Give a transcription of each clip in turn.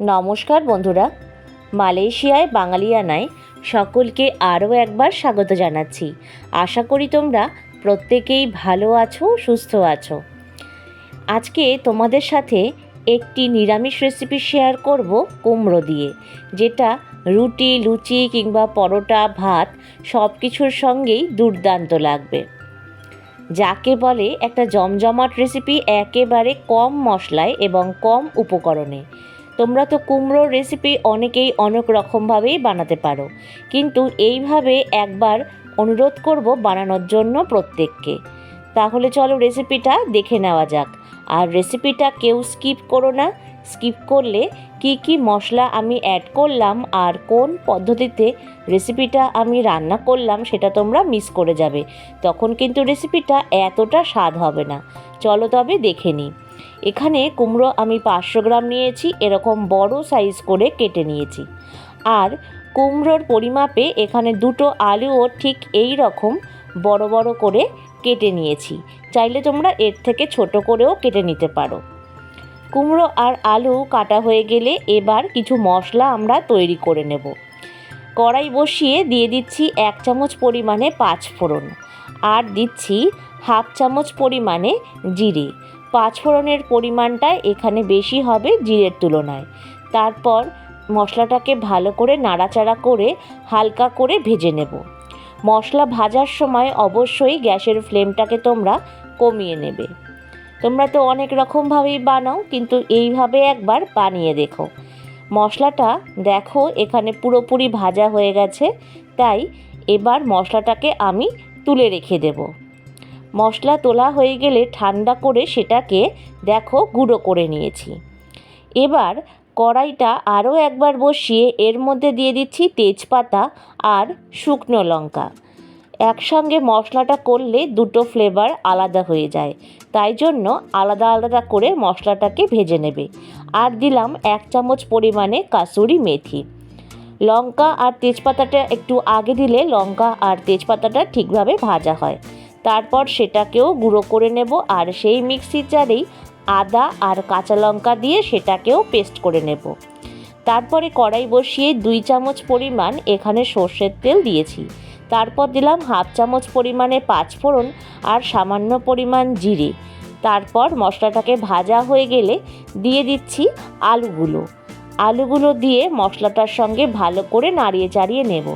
নমস্কার বন্ধুরা। মালয়েশিয়ায় বাঙালিয়ানায় সকলকে আরও একবার স্বাগত জানাচ্ছি। আশা করি তোমরা প্রত্যেকেই ভালো আছো, সুস্থ আছো। আজকে তোমাদের সাথে একটি নিরামিষ রেসিপি শেয়ার করব কুমড়ো দিয়ে, যেটা রুটি, লুচি কিংবা পরোটা, ভাত সব কিছুর সঙ্গেই দুর্দান্ত লাগবে। যাকে বলে একটা জমজমাট রেসিপি একেবারে কম মশলায় এবং কম উপকরণে। তোমরা তো কুমড়োর রেসিপি অনেকেই অনেক রকমভাবেই বানাতে পারো। কিন্তু এইভাবে একবার অনুরোধ করব বানানোর জন্য প্রত্যেককে। তাহলে চলো রেসিপিটা দেখে নেওয়া যাক। আর রেসিপিটা কেউ স্কিপ করো না। স্কিপ করলে কি কি মশলা আমি অ্যাড করলাম আর কোন পদ্ধতিতে রেসিপিটা আমি রান্না করলাম সেটা তোমরা মিস করে যাবে। তখন কিন্তু রেসিপিটা এতটা স্বাদ হবে না। চলো তবে দেখে নিই। এখানে কুমড়ো আমি পাঁচশো গ্রাম নিয়েছি, এরকম বড় সাইজ করে কেটে নিয়েছি। আর কুমড়োর পরিমাপে এখানে দুটো আলুও ঠিক এই রকম বড় বড় করে কেটে নিয়েছি। চাইলে তোমরা এর থেকে ছোট করেও কেটে নিতে পারো। কুমড়ো আর আলু কাটা হয়ে গেলে এবার কিছু মশলা আমরা তৈরি করে নেব। কড়াই বসিয়ে দিয়ে দিচ্ছি এক চামচ পরিমাণে পাঁচ ফোড়ন আর দিচ্ছি হাফ চামচ পরিমাণে জিরে। পাঁচ ফোড়নের পরিমাণটা এখানে বেশি হবে জিরের তুলনায়। তারপর মশলাটাকে ভালো করে নাড়াচাড়া করে হালকা করে ভেজে নেব। মশলা ভাজার সময় অবশ্যই গ্যাসের ফ্লেমটাকে তোমরা কমিয়ে নেবে। তোমরা তো অনেক রকমভাবেই বানাও, কিন্তু এইভাবে একবার বানিয়ে দেখো। মশলাটা দেখো, এখানে পুরোপুরি ভাজা হয়ে গেছে, তাই এবার মশলাটাকে আমি তুলে রেখে দেব। মশলা তোলা হয়ে গেলে ঠান্ডা করে সেটাকে দেখো গুঁড়ো করে নিয়েছি। এবার কড়াইটা আরও একবার বসিয়ে এর মধ্যে দিয়ে দিচ্ছি তেজপাতা আর শুকনো লঙ্কা। একসঙ্গে মশলাটা করলে দুটো ফ্লেভার আলাদা হয়ে যায়, তাই জন্য আলাদা আলাদা করে মশলাটাকে ভেজে নেবে। আর দিলাম এক চামচ পরিমাণে কাসুরি মেথি। লঙ্কা আর তেজপাতাটা একটু আগে দিলে লঙ্কা আর তেজপাতাটা ঠিকভাবে ভাজা হয়। তারপর সেটাকেও গুঁড়ো করে নেব আর সেই মিক্সির জারেই আদা আর কাঁচা লঙ্কা দিয়ে সেটাকেও পেস্ট করে নেব। তারপরে কড়াই বসিয়ে দুই চামচ পরিমাণ এখানে সর্ষের তেল দিয়েছি। তারপর দিলাম হাফ চামচ পরিমাণে পাঁচফোড়ন আর সামান্য পরিমাণ জিরে। তারপর মশলাটাকে ভাজা হয়ে গেলে দিয়ে দিচ্ছি আলুগুলো। আলুগুলো দিয়ে মশলাটার সঙ্গে ভালো করে নাড়িয়ে চাড়িয়ে নেব।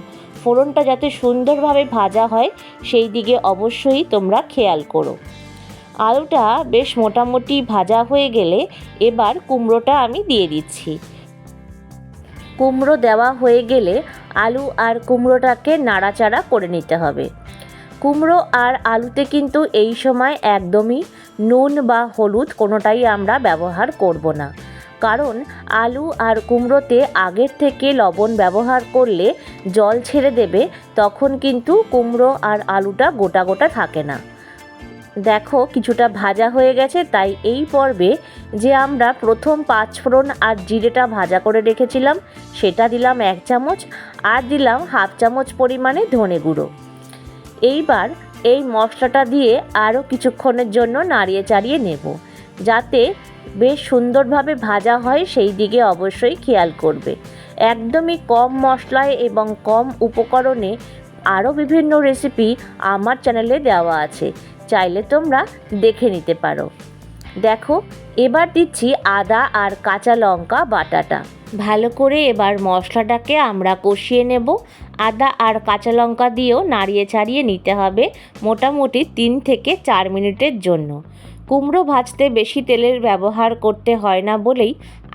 ফোড়নটা যাতে সুন্দরভাবে ভাজা হয়, সেই দিকে অবশ্যই তোমরা খেয়াল করো। আলুটা বেশ মোটামুটি ভাজা হয়ে গেলে এবার কুমড়োটা আমি দিয়ে দিচ্ছি। কুমড়ো দেওয়া হয়ে গেলে আলু আর কুমড়োটাকে নাড়াচাড়া করে নিতে হবে। কুমড়ো আর আলুতে কিন্তু এই সময় একদমই নুন বা হলুদ কোনোটাই আমরা ব্যবহার করব না। কারণ আলু আর কুমড়োতে আগের থেকে লবণ ব্যবহার করলে জল ছেড়ে দেবে, তখন কিন্তু কুমড়ো আর আলুটা গোটা গোটা থাকে না। দেখো কিছুটা ভাজা হয়ে গেছে, তাই এই পর্বে যে আমরা প্রথম পাঁচফোড়ন আর জিরেটা ভাজা করে রেখেছিলাম, সেটা দিলাম এক চামচ আর দিলাম হাফ চামচ পরিমাণে ধনে গুঁড়ো। এইবার এই মশলাটা দিয়ে আরও কিছুক্ষণের জন্য নাড়িয়ে চাড়িয়ে নেব, যাতে বেশ সুন্দরভাবে ভাজা হয়, সেই দিকে অবশ্যই খেয়াল করবে। একদমই কম মশলায় এবং কম উপকরণে আরও বিভিন্ন রেসিপি আমার চ্যানেলে দেওয়া আছে। চাইলে তোমরা দেখে নিতে পারো। দেখো, এবার দিচ্ছি আদা আর কাঁচা লঙ্কা বাটাটা। ভালো করে এবার মশলাটাকে আমরা কষিয়ে নেব। আদা আর কাঁচা লঙ্কা দিয়েও নাড়িয়ে ছাড়িয়ে নিতে হবে মোটামুটি তিন থেকে চার মিনিটের জন্য। কুমড়ো ভাজতে বেশি তেলের ব্যবহার করতে হয় না বলেই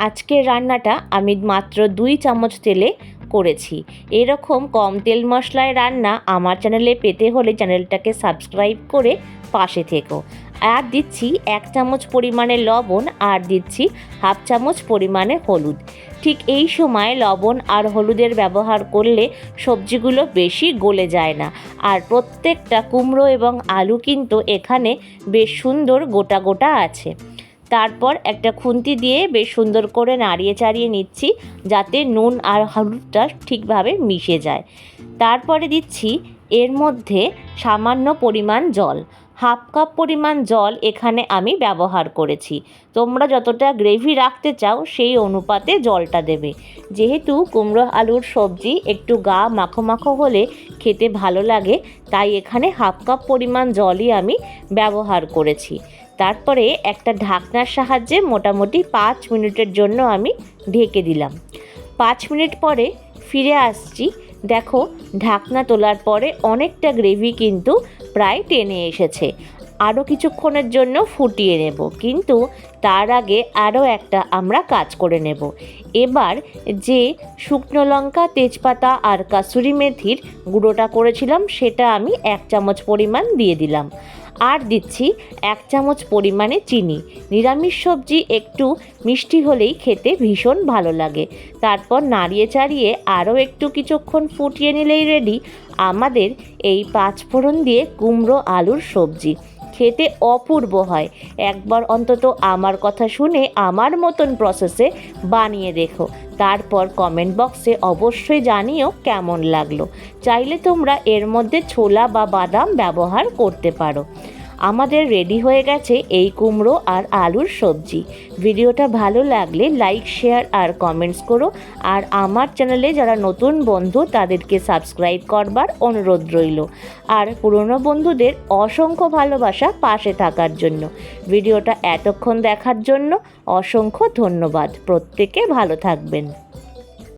আজকের রান্নাটা আমি মাত্র দুই চামচ তেলে করেছি। এরকম কম তেল মশলায় রান্না আমার চ্যানেলে পেতে হলে চ্যানেলটাকে সাবস্ক্রাইব করে পাশে থেকো। আর দিচ্ছি এক চামচ পরিমাণে লবণ আর দিচ্ছি হাফ চামচ পরিমাণে হলুদ। ঠিক এই সময় লবণ আর হলুদের ব্যবহার করলে সবজিগুলো বেশি গলে যায় না। আর প্রত্যেকটা কুমড়ো এবং আলু কিন্তু এখানে বেশ সুন্দর গোটা গোটা আছে। তারপর একটা খুন্তি দিয়ে বেশ সুন্দর করে নাড়িয়ে চাড়িয়ে নিচ্ছি যাতে নুন আর হলুদটা ঠিকভাবে মিশে যায়। তারপরে দিচ্ছি এর মধ্যে সামান্য পরিমাণ জল। হাফ কাপ পরিমাণ জল এখানে আমি ব্যবহার করেছি। তোমরা যতটা গ্রেভি রাখতে চাও, সেই অনুপাতে জলটা দেবে। যেহেতু কুমড়ো আলুর সবজি একটু গা মাখো মাখো হলে খেতে ভালো লাগে, তাই এখানে হাফ কাপ পরিমাণ জলই আমি ব্যবহার করেছি। তারপরে একটা ঢাকনার সাহায্যে মোটামুটি পাঁচ মিনিটের জন্য আমি ঢেকে দিলাম। পাঁচ মিনিট পরে ফিরে আসছি। দেখো, ঢাকনা তোলার পরে অনেকটা গ্রেভি কিন্তু প্রায় টেনে এসেছে। আরও কিছুক্ষণের জন্য ফুটিয়ে নেব, কিন্তু তার আগে আরও একটা আমরা কাজ করে নেব। এবার যে শুকনো লঙ্কা, তেজপাতা আর কাসুরি মেথির গুঁড়োটা করেছিলাম, সেটা আমি এক চামচ পরিমাণ দিয়ে দিলাম। আর দিচ্ছি এক চামচ পরিমাণে চিনি। নিরামিষ সবজি একটু মিষ্টি হলেই খেতে ভীষণ ভালো লাগে। তারপর নাড়িয়ে চাড়িয়ে আরও একটু কিছুক্ষণ ফুটিয়ে নিলেই রেডি আমাদের এই পাঁচফোড়ন দিয়ে কুমড়ো আলুর সবজি। খেতে অপূর্ব হয়। একবার অন্তত আমার কথা শুনে আমার মতন প্রসেসে বানিয়ে দেখো। তারপর কমেন্ট বক্সে অবশ্যই জানিও কেমন লাগল। চাইলে তোমরা এর মধ্যে ছোলা বা বাদাম ব্যবহার করতে পারো। আমাদের রেডি হয়ে গেছে এই কুমড়ো আর আলুর সবজি। ভিডিওটা ভালো লাগলে লাইক শেয়ার আর কমেন্টস করো। আর আমার চ্যানেলে যারা নতুন বন্ধু, তাদেরকে সাবস্ক্রাইব করবার অনুরোধ রইল। আর পুরনো বন্ধুদের অসংখ্য ভালোবাসা পাশে থাকার জন্য। ভিডিওটা এতক্ষণ দেখার জন্য অসংখ্য ধন্যবাদ। প্রত্যেকে ভালো থাকবেন।